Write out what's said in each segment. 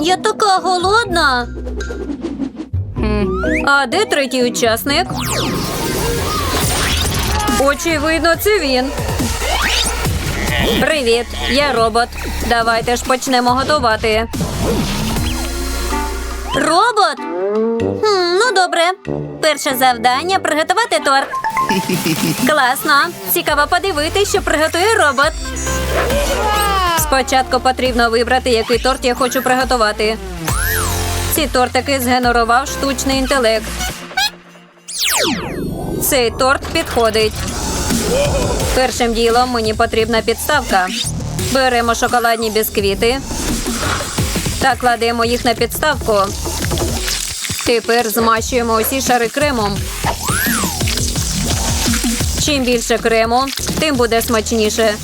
Я така голодна. А де третій учасник? Очевидно, це він. Привіт, я робот. Давайте ж почнемо готувати. Робот? Хм, ну добре. Перше завдання приготувати торт. Класно. Цікаво подивитися, що приготує робот. Спочатку потрібно вибрати, який торт я хочу приготувати. Ці тортики згенерував штучний інтелект. Цей торт підходить. Першим ділом мені потрібна підставка. Беремо шоколадні бісквіти та кладемо їх на підставку. Тепер змащуємо усі шари кремом. Чим більше крему, тим буде смачніше.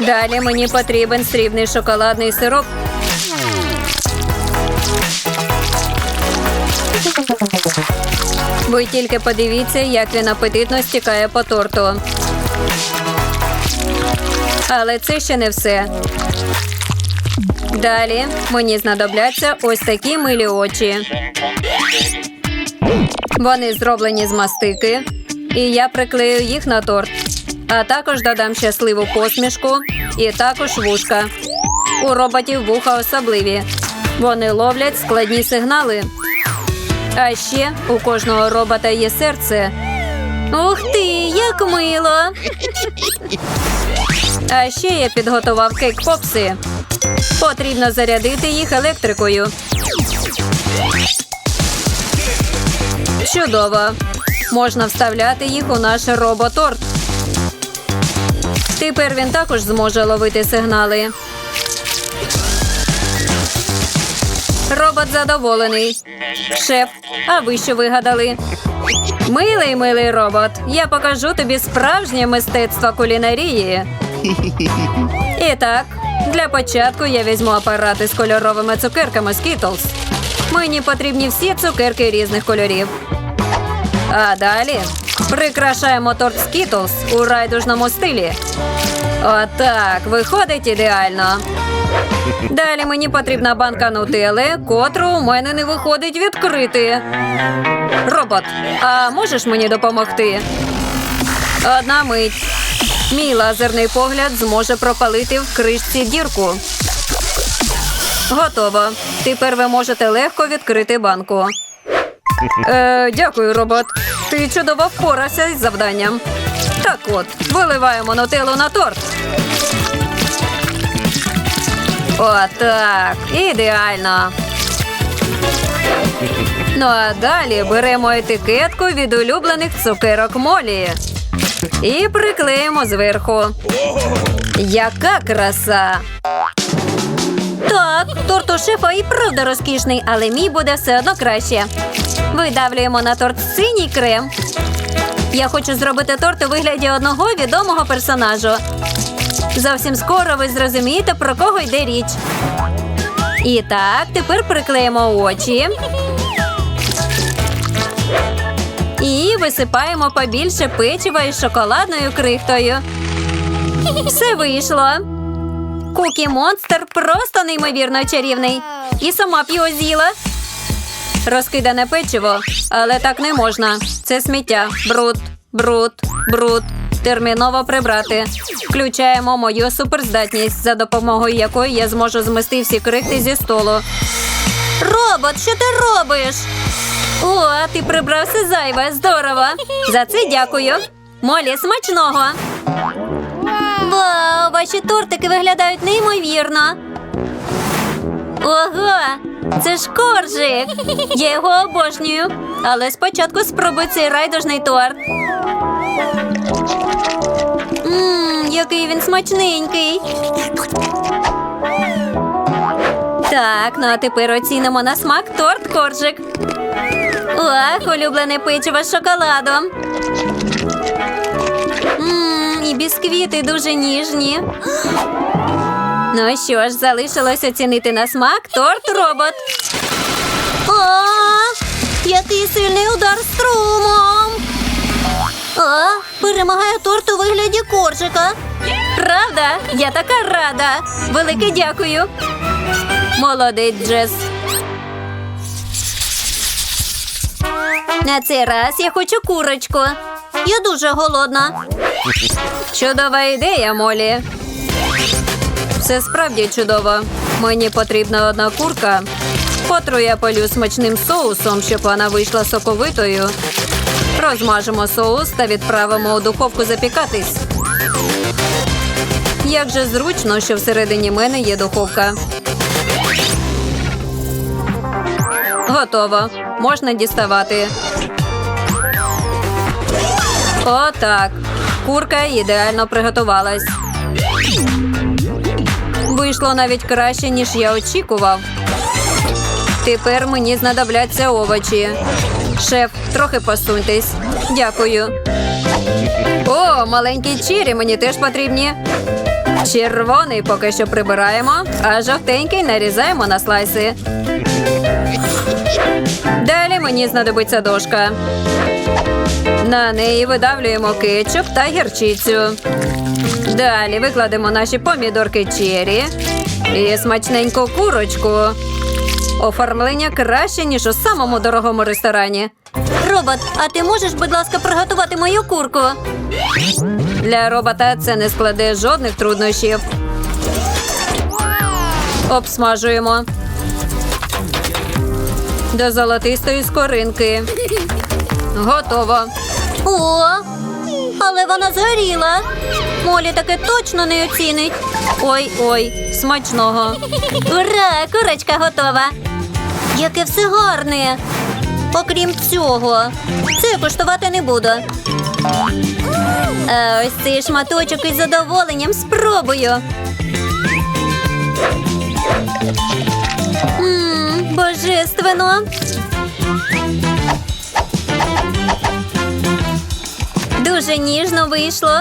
Далі мені потрібен срібний шоколадний сироп. Ви тільки подивіться, як він апетитно стікає по торту. Але це ще не все. Далі мені знадобляться ось такі милі очі. Вони зроблені з мастики, і я приклею їх на торт. А також додам щасливу посмішку і також вушка. У роботів вуха особливі. Вони ловлять складні сигнали. А ще у кожного робота є серце. Ух ти, як мило! А ще я підготував кейк-попси. Потрібно зарядити їх електрикою. Чудово! Можна вставляти їх у наш роботорт. Тепер він також зможе ловити сигнали. Робот задоволений. Шеф, а ви що вигадали? Милий, милий робот. Я покажу тобі справжнє мистецтво кулінарії. І так, для початку я візьму апарати з кольоровими цукерками Skittles. Мені потрібні всі цукерки різних кольорів. А далі прикрашаємо торт Skittles у райдужному стилі. Отак, виходить ідеально. Далі мені потрібна банка нутели, котру у мене не виходить відкрити. Робот, а можеш мені допомогти? Одна мить. Мій лазерний погляд зможе пропалити в кришці дірку. Готово. Тепер ви можете легко відкрити банку. Е, дякую, робот. Ти чудово впорався із завданням. Так от, виливаємо нутеллу на торт. Отак. Ідеально. Ну а далі беремо етикетку від улюблених цукерок Молі. І приклеїмо зверху. Яка краса! Так, торт у шефа і правда розкішний, але мій буде все одно краще. Видавлюємо на торт синій крем. Я хочу зробити торт у вигляді одного відомого персонажу. Зовсім скоро ви зрозумієте, про кого йде річ. І так, тепер приклеїмо очі. І висипаємо побільше печива із шоколадною крихтою. Все вийшло. Кукі монстр просто неймовірно чарівний. І сама б його з'їла. Розкидане печиво, але так не можна. Це сміття. Бруд, бруд, бруд. Терміново прибрати. Включаємо мою суперздатність, за допомогою якої я зможу змести всі крихти зі столу. Робот, що ти робиш? О, ти прибрав все зайве. Здорово. За це дякую. Молі, смачного. Вау, ваші тортики виглядають неймовірно. Ого, це ж коржик. Я його обожнюю. Але спочатку спробуй цей райдужний торт. Ммм, який він смачненький. Так, ну а тепер оцінимо на смак торт коржик. Ох, улюблене печиво з шоколадом. Ммм, і бісквіти дуже ніжні. Ну що ж, залишилось оцінити на смак торт робот. О, який сильний удар струмом. О, перемагає торт у вигляді коржика. Правда? Я така рада. Велике дякую. Молодець, Джес. На цей раз я хочу курочку. Я дуже голодна. Чудова ідея, Молі. Все справді чудово. Мені потрібна одна курка. Котру я полю смачним соусом, щоб вона вийшла соковитою. Розмажемо соус та відправимо у духовку запікатись. Як же зручно, що всередині мене є духовка. Готово. Можна діставати. Отак. Курка ідеально приготувалась. Вийшло навіть краще, ніж я очікував. Тепер мені знадобляться овочі. Шеф, трохи посуньтесь. Дякую. О, маленькі чірі мені теж потрібні. Червоний поки що прибираємо, а жовтенький нарізаємо на слайси. Далі мені знадобиться дошка. На неї видавлюємо кетчуп та гірчицю. Далі викладемо наші помідорки чері і смачненьку курочку. Оформлення краще, ніж у самому дорогому ресторані. Робот, а ти можеш, будь ласка, приготувати мою курку? Для робота це не складе жодних труднощів. Обсмажуємо до золотистої скоринки. Готово. О, але вона згоріла. Молі таке точно не оцінить. Ой, ой, смачного. Ура, курочка готова. Яке все гарне. Окрім цього, це коштувати не буду. А ось цей шматочок із задоволенням спробую. Ммм, божественно. Ніжно вийшло.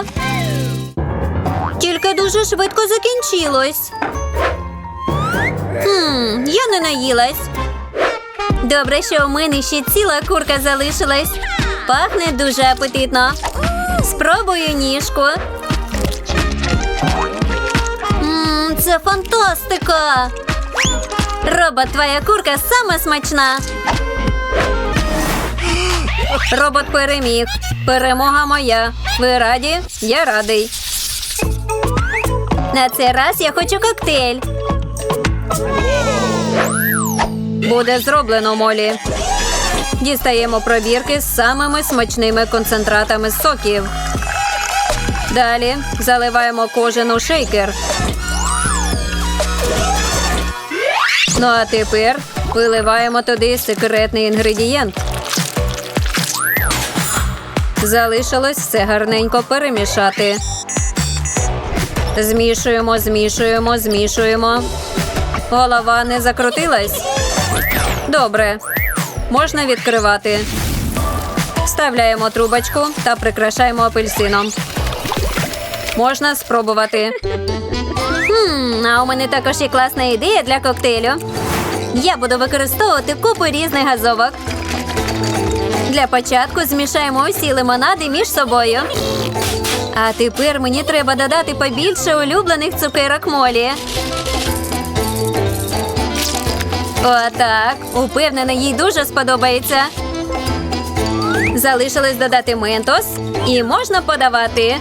Тільки дуже швидко закінчилось. Хм, я не наїлась. Добре, що у мене ще ціла курка залишилась. Пахне дуже апетитно. Спробую ніжку. Мм, це фантастика. Робот, твоя курка сама смачна. Робот переміг. Перемога моя. Ви раді? Я радий. На цей раз я хочу коктейль. Буде зроблено молі. Дістаємо пробірки з самими смачними концентратами соків. Далі заливаємо кожен у шейкер. Ну а тепер виливаємо туди секретний інгредієнт. Залишилось все гарненько перемішати. Змішуємо, змішуємо, змішуємо. Голова не закрутилась. Добре. Можна відкривати. Вставляємо трубочку та прикрашаємо апельсином. Можна спробувати. Хм, а у мене також є класна ідея для коктейлю. Я буду використовувати купу різних газовок. Для початку змішаємо усі лимонади між собою. А тепер мені треба додати побільше улюблених цукерок молі. Отак. Упевнена, їй дуже сподобається. Залишилось додати ментос і можна подавати.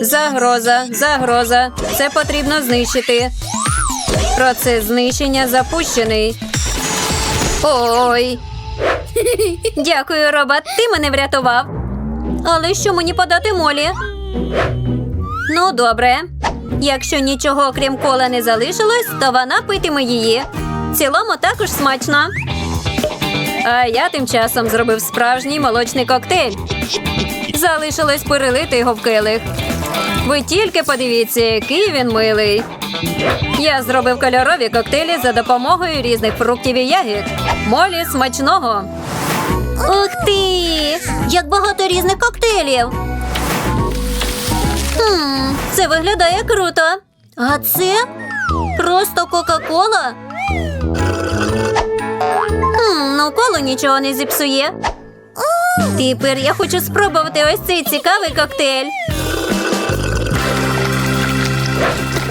Загроза, загроза. Це потрібно знищити. Процес знищення запущений. Ой. Дякую, робот. Ти мене врятував. Але що мені подати молі? Ну, добре. Якщо нічого окрім кола не залишилось, то вона питиме її. В цілому також смачно. А я тим часом зробив справжній молочний коктейль. Залишилось перелити його в келих. Ви тільки подивіться, який він милий. Я зробив кольорові коктейлі за допомогою різних фруктів і ягід. Молі смачного. Ух ти! Як багато різних коктейлів. Хм, це виглядає круто. А це просто Кока-Кола? Ну коло нічого не зіпсує. Тепер я хочу спробувати ось цей цікавий коктейль.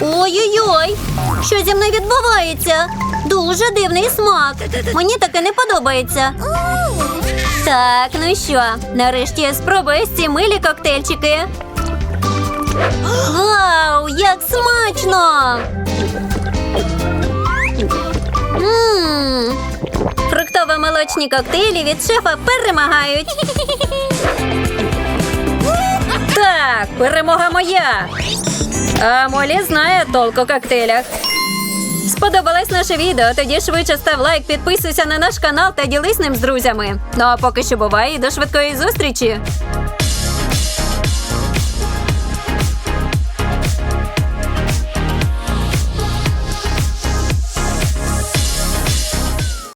Ой-ой-ой! Що зі мною відбувається? Дуже дивний смак. Мені таке не подобається. Так, ну що, нарешті я спробую ці милі коктейльчики. Вау, як смачно! Мм, Фруктово-молочні коктейлі від шефа перемагають. Так, перемога моя. А Молі знає толк у коктейлях. Сподобалось наше відео? Тоді швидше став лайк, підписуйся на наш канал та ділись ним з друзями. Ну а поки що бувай і до швидкої зустрічі.